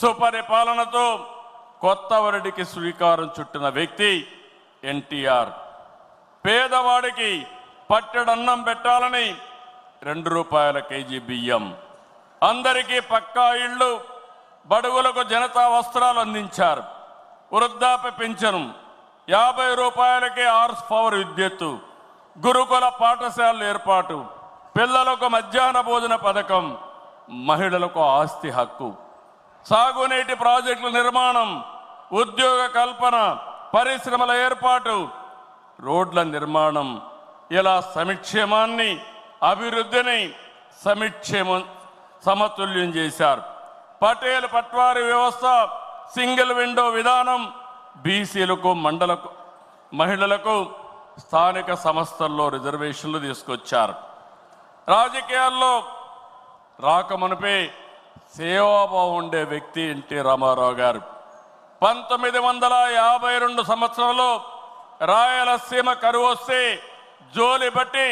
సుపరిపాలనతో కొత్త వరడికి శ్రీకారం చుట్టిన వ్యక్తి ఎన్టీఆర్. పేదవాడికి పట్టెడన్నం పెట్టాలని రెండు రూపాయల కేజీ బియ్యం. అందరికీ పక్కా ఇళ్ళు బడుగులకు జనతా వస్త్రాలు అందించారు. వృద్ధాప్య పింఛను యాభై రూపాయలకే ఆర్స్ పవర్ విద్యుత్తు గురుకుల పాఠశాలల ఏర్పాటు పిల్లలకు మధ్యాహ్న భోజన పథకం మహిళలకు ఆస్తి హక్కు. సాగునీటి ప్రాజెక్టుల నిర్మాణం ఉద్యోగ కల్పన పరిశ్రమల ఏర్పాటు రోడ్ల నిర్మాణం. ఇలా సమిక్షేమాన్ని అభివృద్ధిని సమిక్షేమం సమతుల్యం చేశారు. పటేల్ పట్వారి వ్యవస్థ సింగిల్ విండో విధానం బీసీలకు మండలకు మహిళలకు స్థానిక సంస్థల్లో రిజర్వేషన్లు తీసుకొచ్చారు. రాజకీయాల్లో రాకమునిపే సేవాభావం ఉండే వ్యక్తి ఎన్టీ రామారావు గారు. పంతొమ్మిది వందల యాభై రెండు సంవత్సరంలో రాయలసీమ కరువు వస్తే జోలి బట్టి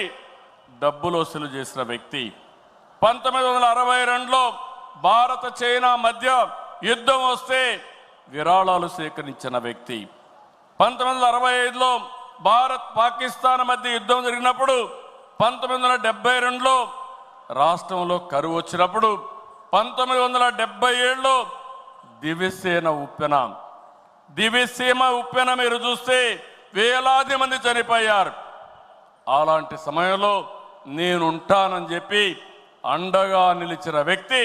డబ్బులు వసూలు చేసిన వ్యక్తి. పంతొమ్మిది వందల అరవై రెండులో భారత చైనా మధ్య యుద్ధం వస్తే విరాళాలు సేకరించిన వ్యక్తి. పంతొమ్మిది వందల అరవై ఐదులో భారత్ పాకిస్తాన్ మధ్య యుద్ధం జరిగినప్పుడు పంతొమ్మిది వందల డెబ్బై రెండులో రాష్ట్రంలో కరువు వచ్చినప్పుడు పంతొమ్మిది వందల డెబ్బై ఏళ్ళలో దివిసేన ఉప్పెన. దివిసీమ ఉప్పెన మీరు చూస్తే వేలాది మంది చనిపోయారు. అలాంటి సమయంలో నేనుంటానని చెప్పి అండగా నిలిచిన వ్యక్తి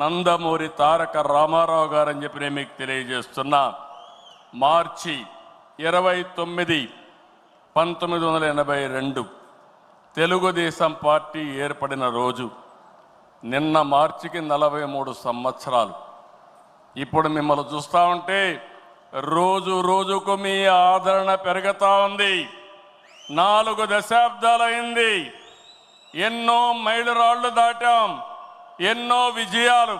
నందమూరి తారక రామారావు గారని చెప్పి నేను మీకు తెలియజేస్తున్నా. మార్చి ఇరవై తొమ్మిది పంతొమ్మిది వందల ఎనభై రెండు తెలుగుదేశం పార్టీ ఏర్పడిన రోజు. నిన్న మార్చికి నలభై మూడు సంవత్సరాలు. ఇప్పుడు మిమ్మల్ని చూస్తూ ఉంటే రోజు రోజుకు మీ ఆదరణ పెరుగుతూ ఉంది. నాలుగు దశాబ్దాలైంది. ఎన్నో మైలురాళ్ళు దాటాం. ఎన్నో విజయాలు